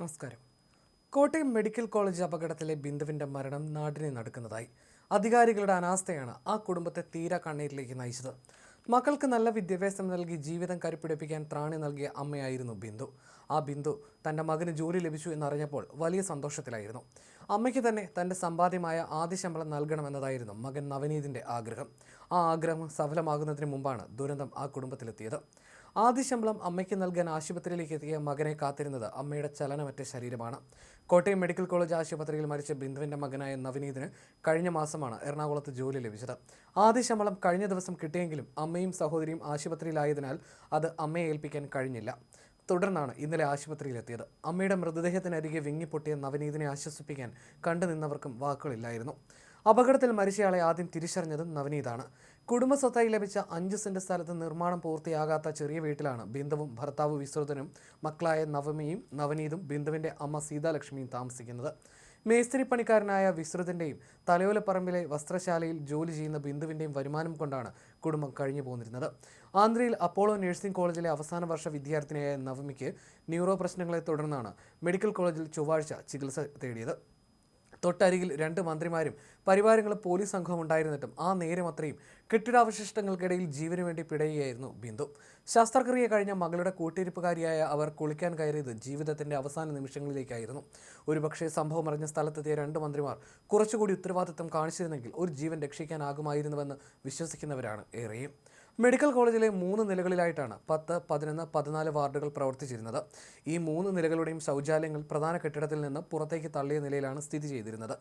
നമസ്കാരം. Kottayam medical college അപകടത്തിലെ ബിന്ദുവിന്റെ മരണം നാടിനെ നടക്കുന്നതായി. അധികാരികളുടെ അനാസ്ഥയാണ് ആ കുടുംബത്തെ തീരാ കണ്ണീരിലേക്ക് നയിച്ചത്. മക്കൾക്ക് നല്ല വിദ്യാഭ്യാസം നൽകി ജീവിതം കരുപ്പിടിപ്പിക്കാൻ ത്രാണി നൽകിയ അമ്മയായിരുന്നു ബിന്ദു. ആ ബിന്ദു തന്റെ മകന് ജോലി ലഭിച്ചു എന്നറിഞ്ഞപ്പോൾ വലിയ സന്തോഷത്തിലായിരുന്നു. അമ്മയ്ക്ക് തന്നെ തന്റെ സമ്പാദ്യമായ ആദ്യ ശമ്പളം നൽകണമെന്നതായിരുന്നു മകൻ നവനീതിന്റെ ആഗ്രഹം. ആ ആഗ്രഹം സഫലമാകുന്നതിന് മുമ്പാണ് ദുരന്തം ആ കുടുംബത്തിലെത്തിയത്. ആദ്യ ശമ്പളം അമ്മയ്ക്ക് നൽകാൻ ആശുപത്രിയിലേക്ക് എത്തിയ മകനെ കാത്തിരുന്നത് അമ്മയുടെ ചലനമറ്റ ശരീരമാണ്. കോട്ടയം മെഡിക്കൽ കോളേജ് ആശുപത്രിയിൽ മരിച്ച ബിന്ദുവിന്റെ മകനായ നവനീതിന് കഴിഞ്ഞ മാസമാണ് എറണാകുളത്ത് ജോലി ലഭിച്ചത്. ആദ്യ ശമ്പളം കഴിഞ്ഞ ദിവസം കിട്ടിയെങ്കിലും അമ്മയും സഹോദരിയും ആശുപത്രിയിലായതിനാൽ അത് അമ്മയെ ഏൽപ്പിക്കാൻ കഴിഞ്ഞില്ല. തുടർന്നാണ് ഇന്നലെ ആശുപത്രിയിലെത്തിയത്. അമ്മയുടെ മൃതദേഹത്തിനരികെ വിങ്ങിപ്പൊട്ടിയ നവനീതിനെ ആശ്വസിപ്പിക്കാൻ കണ്ടുനിന്നവർക്കും വാക്കുകളില്ലായിരുന്നു. അപകടത്തിൽ മരിച്ചയാളെ ആദ്യം തിരിച്ചറിഞ്ഞതും നവനീതാണ്. കുടുംബസ്വത്തായി ലഭിച്ച അഞ്ച് സെന്റ് സ്ഥലത്ത് നിർമ്മാണം പൂർത്തിയാകാത്ത ചെറിയ വീട്ടിലാണ് ബിന്ദുവും ഭർത്താവ് വിശ്രുതനും മക്കളായ നവമിയും നവനീതും ബിന്ദുവിന്റെ അമ്മ സീതാലക്ഷ്മിയും താമസിക്കുന്നത്. മേസ്തിരി പണിക്കാരനായ വിശ്രുതിന്റെയും തലയോലപ്പറമ്പിലെ വസ്ത്രശാലയിൽ ജോലി ചെയ്യുന്ന ബിന്ദുവിന്റെയും വരുമാനം കൊണ്ടാണ് കുടുംബം കഴിഞ്ഞു പോന്നിരുന്നത്. ആന്ധ്രയിൽ അപ്പോളോ നഴ്സിംഗ് കോളേജിലെ അവസാന വർഷ വിദ്യാർത്ഥിനിയായ നവമിക്ക് ന്യൂറോ പ്രശ്നങ്ങളെ തുടർന്നാണ് മെഡിക്കൽ കോളേജിൽ ചൊവ്വാഴ്ച ചികിത്സ തേടിയത്. തൊട്ടരികിൽ രണ്ട് മന്ത്രിമാരും പരിവാരങ്ങളും പോലീസ് സംഘവും ഉണ്ടായിരുന്നിട്ടും ആ നേരം അത്രയും കെട്ടിടാവശിഷ്ടങ്ങൾക്കിടയിൽ ജീവന് വേണ്ടി പിടയുകയായിരുന്നു ബിന്ദു. ശസ്ത്രക്രിയ കഴിഞ്ഞ മകളുടെ കൂട്ടിരിപ്പുകാരിയായ അവർ കുളിക്കാൻ കയറിയത് ജീവിതത്തിന്റെ അവസാന നിമിഷങ്ങളിലേക്കായിരുന്നു. ഒരുപക്ഷെ സംഭവം അറിഞ്ഞ സ്ഥലത്തെത്തിയ രണ്ട് മന്ത്രിമാർ കുറച്ചുകൂടി ഉത്തരവാദിത്തം കാണിച്ചിരുന്നെങ്കിൽ ഒരു ജീവൻ രക്ഷിക്കാനാകുമായിരുന്നുവെന്ന് വിശ്വസിക്കുന്നവരാണ് ഏറെയും. മെഡിക്കൽ കോളേജിലെ മൂന്ന് നിലകളിലായിട്ടാണ് പത്ത് പതിനൊന്ന് പതിനാല് വാർഡുകൾ പ്രവർത്തിച്ചിരുന്നത്. ഈ മൂന്ന് നിലകളുടെയും ശൗചാലയങ്ങൾ പ്രധാന കെട്ടിടത്തിൽ നിന്ന് പുറത്തേക്ക് തള്ളിയ നിലയിലാണ് സ്ഥിതി ചെയ്തിരുന്നത്.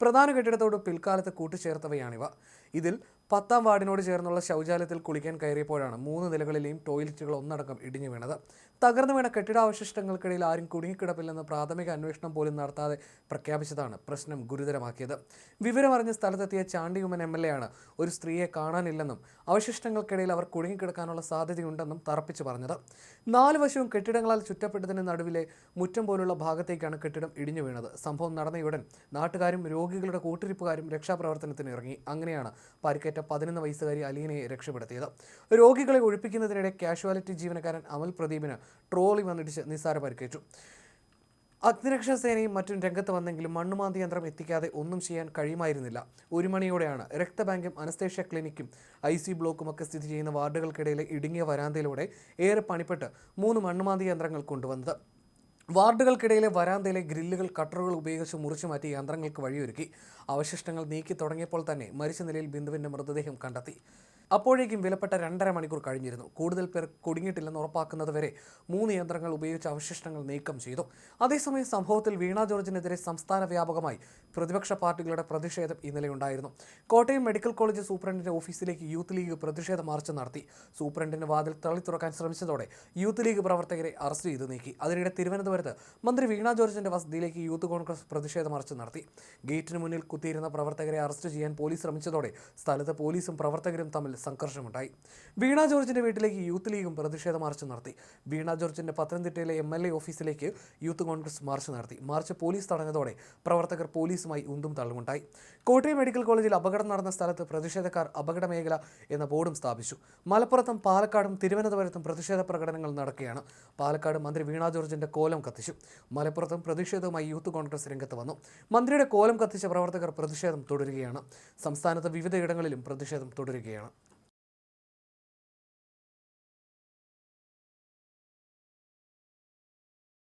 പ്രധാന കെട്ടിടത്തോട് പിൽക്കാലത്ത് കൂട്ടിച്ചേർത്തവയാണിവ. ഇതിൽ പത്താം വാർഡിനോട് ചേർന്നുള്ള ശൗചാലയത്തിൽ കുളിക്കാൻ കയറിയപ്പോഴാണ് മൂന്ന് നിലകളിലെയും ടോയ്ലറ്റുകൾ ഒന്നടക്കം ഇടിഞ്ഞു വീണത്. തകർന്നു വീണ കെട്ടിടാവശിഷ്ടങ്ങൾക്കിടയിൽ ആരും കുടുങ്ങിക്കിടപ്പില്ലെന്ന് പ്രാഥമിക അന്വേഷണം പോലും നടത്താതെ പ്രഖ്യാപിച്ചതാണ് പ്രശ്നം ഗുരുതരമാക്കിയത്. വിവരമറിഞ്ഞ സ്ഥലത്തെത്തിയ ചാണ്ടിയുമൻ എം എൽ എ ആണ് ഒരു സ്ത്രീയെ കാണാനില്ലെന്നും അവശിഷ്ടങ്ങൾക്കിടയിൽ അവർ കുടുങ്ങിക്കിടക്കാനുള്ള സാധ്യതയുണ്ടെന്നും തറപ്പിച്ചു പറഞ്ഞത്. നാല് വശവും കെട്ടിടങ്ങളാൽ ചുറ്റപ്പെട്ടതിന് നടുവിലെ മുറ്റം പോലുള്ള ഭാഗത്തേക്കാണ് കെട്ടിടം ഇടിഞ്ഞു വീണത്. സംഭവം നടന്നയുടൻ നാട്ടുകാരും രോഗികളുടെ കൂട്ടിരിപ്പുകാരും രക്ഷാപ്രവർത്തനത്തിന് ഇറങ്ങി. അങ്ങനെയാണ് പരിക്കേറ്റ പതിനൊന്ന് വയസ്സുകാരി അലീനയെ രക്ഷപ്പെടുത്തിയത്. രോഗികളെ ഒഴിപ്പിക്കുന്നതിനിടെ കാഷ്വാലിറ്റി ജീവനക്കാരൻ അമൽ പ്രദീപിന് ട്രോളി വന്നിടിച്ച് നിസ്സാര പരിക്കേറ്റു. അഗ്നിരക്ഷാ സേനയും മറ്റും രംഗത്ത് വന്നെങ്കിലും മണ്ണുമാന്തി യന്ത്രം എത്തിക്കാതെ ഒന്നും ചെയ്യാൻ കഴിയുമായിരുന്നില്ല. ഒരു മണിയോടെയാണ് രക്തബാങ്കും അനസ്തേഷ്യ ക്ലിനിക്കും ഐ സി ബ്ലോക്കും ഒക്കെ സ്ഥിതി ചെയ്യുന്ന വാർഡുകൾക്കിടയിലെ ഇടുങ്ങിയ വരാന്തയിലൂടെ ഏറെ പണിപ്പെട്ട് മൂന്ന് മണ്ണുമാന്തി യന്ത്രങ്ങൾ കൊണ്ടുവന്നത്. വാർഡുകൾക്കിടയിലെ വരാന്തയിലെ ഗ്രില്ലുകൾ കട്ടറുകൾ ഉപയോഗിച്ച് മുറിച്ചു മാറ്റി യന്ത്രങ്ങൾക്ക് വഴിയൊരുക്കി. അവശിഷ്ടങ്ങൾ നീക്കി തുടങ്ങിയപ്പോൾ തന്നെ മരിച്ച നിലയിൽ ബിന്ദുവിന്റെ മൃതദേഹം കണ്ടെത്തി. അപ്പോഴേക്കും വിലപ്പെട്ട രണ്ടര മണിക്കൂർ കഴിഞ്ഞിരുന്നു. കൂടുതൽ പേർ കുടുങ്ങിയിട്ടില്ലെന്ന് ഉറപ്പാക്കുന്നത് വരെ മൂന്ന് യന്ത്രങ്ങൾ ഉപയോഗിച്ച് അവശിഷ്ടങ്ങൾ നീക്കം ചെയ്തു. അതേസമയം സംഭവത്തിൽ വീണ ജോർജിനെതിരെ സംസ്ഥാന വ്യാപകമായി പ്രതിപക്ഷ പാർട്ടികളുടെ പ്രതിഷേധം ഇന്നലെ ഉണ്ടായിരുന്നു. കോട്ടയം മെഡിക്കൽ കോളേജ് സൂപ്രണ്ടിന്റെ ഓഫീസിലേക്ക് യൂത്ത് ലീഗ് പ്രതിഷേധ മാർച്ച് നടത്തി. സൂപ്രണ്ടിന് വാതിൽ തള്ളി തുറക്കാൻ ശ്രമിച്ചതോടെ യൂത്ത് ലീഗ് പ്രവർത്തകരെ അറസ്റ്റ് ചെയ്ത് നീക്കി. അതിനിടെ തിരുവനന്തപുരത്ത് മന്ത്രി വീണ ജോർജിന്റെ വസതിയിലേക്ക് യൂത്ത് കോൺഗ്രസ് പ്രതിഷേധ മാർച്ച് നടത്തി. ഗേറ്റിന് മുന്നിൽ കുത്തിയിരുന്ന പ്രവർത്തകരെ അറസ്റ്റ് ചെയ്യാൻ പോലീസ് ശ്രമിച്ചതോടെ സ്ഥലത്ത് പോലീസും പ്രവർത്തകരും തമ്മിൽ സംഘർഷമുണ്ടായി. വീണ ജോർജിന്റെ വീട്ടിലേക്ക് യൂത്ത് ലീഗും പ്രതിഷേധ മാർച്ച് നടത്തി. വീണ ജോർജിന്റെ പത്തനംതിട്ടയിലെ എം എൽ എ ഓഫീസിലേക്ക് യൂത്ത് കോൺഗ്രസ് മാർച്ച് നടത്തി. മാർച്ച് പോലീസ് തടഞ്ഞതോടെ പ്രവർത്തകർ പോലീസുമായി ഉന്തും തള്ളുമുണ്ടായി. കോട്ടയം മെഡിക്കൽ കോളേജിൽ അപകടം നടന്ന സ്ഥലത്ത് പ്രതിഷേധക്കാർ അപകട മേഖല എന്ന ബോർഡും സ്ഥാപിച്ചു. മലപ്പുറത്തും പാലക്കാടും തിരുവനന്തപുരത്തും പ്രതിഷേധ പ്രകടനങ്ങൾ നടക്കുകയാണ്. പാലക്കാട് മന്ത്രി വീണ ജോർജിന്റെ കോലം കത്തിച്ചു. മലപ്പുറത്തും പ്രതിഷേധവുമായി യൂത്ത് കോൺഗ്രസ് രംഗത്ത് വന്നു. മന്ത്രിയുടെ കോലം കത്തിച്ച പ്രവർത്തകർ പ്രതിഷേധം തുടരുകയാണ്. സംസ്ഥാനത്ത് വിവിധയിടങ്ങളിലും പ്രതിഷേധം തുടരുകയാണ്.